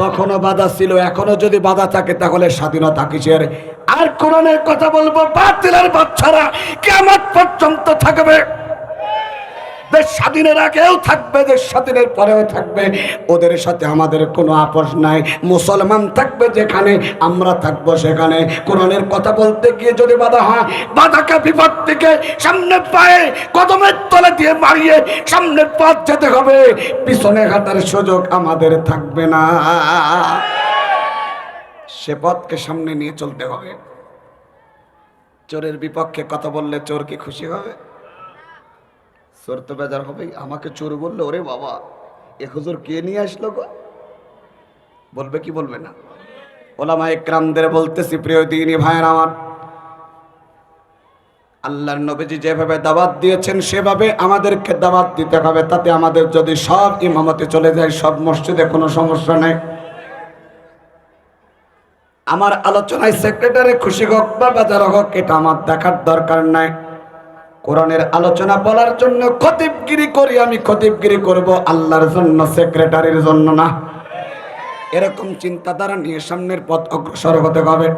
তখনও বাধা ছিল এখনও যদি বাধা থাকে তাহলে স্বাধীনতা কিসের? আর কোরআনের কথা বলব, বাতিলের বাচ্চারা কেমন পর্যন্ত থাকবে। দেশ স্বাধীনের আগেও থাকবে, দেশ স্বাধীনের পরেও থাকবে। ওদের সাথে আমাদের কোনো আপোষ নাই। মুসলমান থাকবে যেখানে, আমরা থাকব সেখানে। কোরআনের কথা বলতে গিয়ে যদি বাধা হয়, বাধাকে বিপদ থেকে সামনে পায়ে কদমের তলে দিয়ে মারিয়ে সামনের পথ যেতে হবে। পিছনে হাঁটার সুযোগ আমাদের থাকবে না। সে পথকে সামনে নিয়ে চলতে হবে। চোরের বিপক্ষে কথা বললে চোর কি খুশি হবে। চোর তো বেজার হবে, আমাকে চোর বলল, ওরে বাবা, এ হুজুর কে নিয়ে আসলো গো? বলবে কি বলবে না। ওলামা একরামদের বলতেছি, প্রিয় দিনী ভাইয়ের আমার, আল্লাহর নবীজি যেভাবে দাওয়াত দিয়েছেন, সেভাবে আমাদেরকে দাওয়াত দিতে হবে। তাতে আমাদের যদি সব ইমামতে চলে যায়, সব মসজিদে কোনো সমস্যা নেই। আমার আলোচনায় সেক্রেটারি খুশি হোক বা বাজার হোক, এটা আমার দেখার দরকার নাই। কোরআনের আলোচনা বলার জন্য খতিবগিরি করি, আমি খতিবগিরি করব আল্লাহর জন্য, সেক্রেটারির জন্য না। এরকম চিন্তাধারা নিয়ে সামনের পথ অগ্রসর হতে হবে।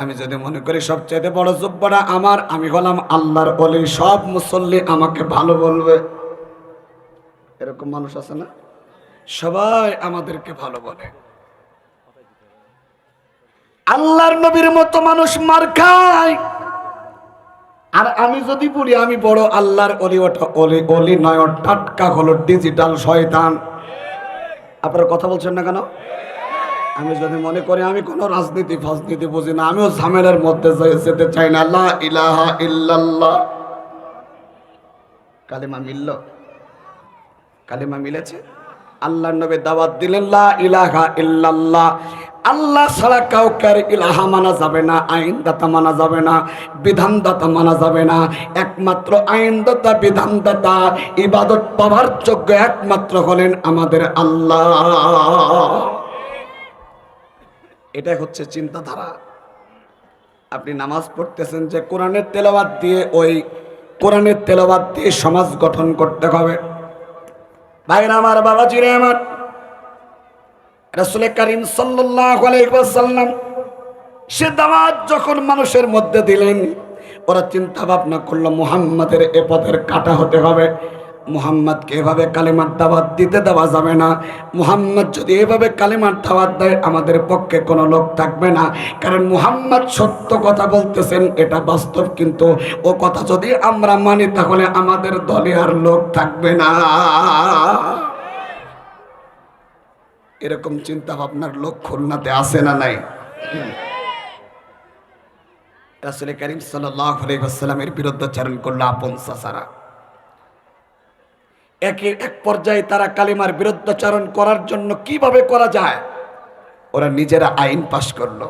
আমি যদি মনে করি সবচেয়ে বড় জব্বরা আমার, আমি হলাম আল্লাহর অলি সব মুসল্লি আমাকে ভালো বলবে। এরকম মানুষ আছে না? সবাই আমাদেরকে ভালো বলে। আল্লাহর নবীর মতো মানুষ মার খায়। আর আমি যদি বলি, আমি বড় আল্লাহর অলি অলি অলি নয় টাটকা হলো ডিজিটাল শয়তান। আপনারা কথা বলছেন না কেন? আমি যদি মনে করি, আমি কোনো রাজনীতি, ফাজনীতি বুঝি না, আমিও ঝামেলার মধ্যে যেতে চাই না। আল্লাহ ইলাহা ইল্লাল্লাহ। কালিমা মিলল? কালিমা মিলেছে? আল্লাহর নবী দাওয়াত দিলেন, লা ইলাহা ইল্লাল্লাহ। আল্লাহ ছাড়া কাউকে আর ইলাহা মানা যাবে না, আইনদাতা মানা যাবে না, বিধানদাতা মানা যাবে না। একমাত্র আইনদাতা, বিধানদাতা, ইবাদত পাওয়ার যোগ্য একমাত্র হলেন আমাদের আল্লাহ। এটাই হচ্ছে চিন্তাধারা। আপনি নামাজ পড়তেছেন যে কোরআনের তেলাওয়াত দিয়ে, ওই কোরআনের তেলাওয়াত দিয়ে সমাজ গঠন করতে হবে। ভাইরা, আমার বাবাজিরে, আমার রাসূল করিম ওয়াসাল্লাম সে দাওয়াত যখন মানুষের মধ্যে দিলেন, ওরা চিন্তা ভাবনা করল, মুহাম্মাদের এ পথের কাটা হতে হবে। মুহাম্মদকে এভাবে কালেমার দাওয়াত দিতে দেওয়া যাবে না। মুহাম্মদ যদি এভাবে কালেমার দাওয়াত দেয়, আমাদের পক্ষে কোনো লোক থাকবে না। কারণ মুহাম্মদ সত্য কথা বলতেছেন, এটা বাস্তব কিন্তু। ও কথা যদি আমরা মানি, তাহলে আমাদের দলে আর লোক থাকবে না। এরকম চিন্তা ভাবনার লোক খুলনাতে আসে না নাই? রাসুল করিম সাল্লামের বিরুদ্ধাচারণ করল আপন সাসারা একে এক পর্যায়ে তারা কালিমার বিরুদ্ধাচারণ করার জন্য কীভাবে করা যায়? ওরা নিজেরা আইন পাশ করল।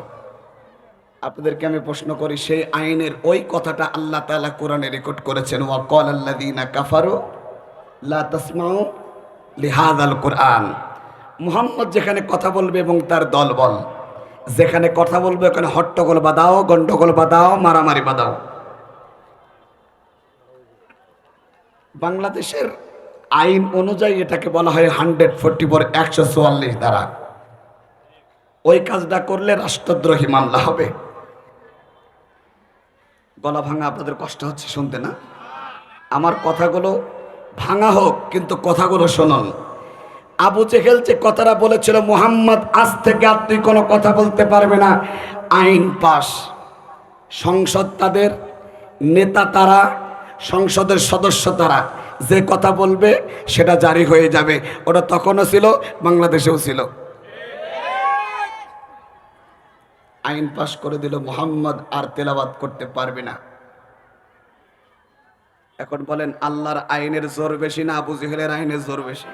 আপনাদেরকে আমি প্রশ্ন করি, সেই আইনের ওই কথাটা আল্লাহ তাআলা কোরআনে রেকর্ড করেছেন, ওয়া কল আল্লাযীনা কাফারু লা তাসমাউ আল কোরআন। মুহাম্মদ যেখানে কথা বলবে এবং তার দলবল যেখানে কথা বলবে, ওখানে হট্টগোল বাদাও গন্ডগোল বাদাও মারামারি বাদাও বাংলাদেশের আইন অনুযায়ী এটাকে বলা হয় হান্ড্রেড ফোরটি ফোর, একশো চুয়াল্লিশ দ্বারা ওই কাজটা করলে রাষ্ট্রদ্রোহী মামলা হবে। গলা ভাঙা আপনাদের কষ্ট হচ্ছে শুনতে না? আমার কথাগুলো ভাঙা হোক, কিন্তু কথাগুলো শুনুন। আবু জেহেল যে কথাটা বলেছিল, মোহাম্মদ, আজ থেকে আর তুই কোনো কথা বলতে পারবে না। আইন পাস সংসদ তাদের, নেতা তারা, সংসদের সদস্য তারা, যে কথা বলবে সেটা জারি হয়ে যাবে। ওটা তখনও ছিল, বাংলাদেশেও ছিল। আইন পাশ করে দিল, মোহাম্মদ আর তেলাবাদ করতে পারবে না। এখন বলেন, আল্লাহর আইনের জোর বেশি না, আবু জেহেলের আইনের জোর বেশি?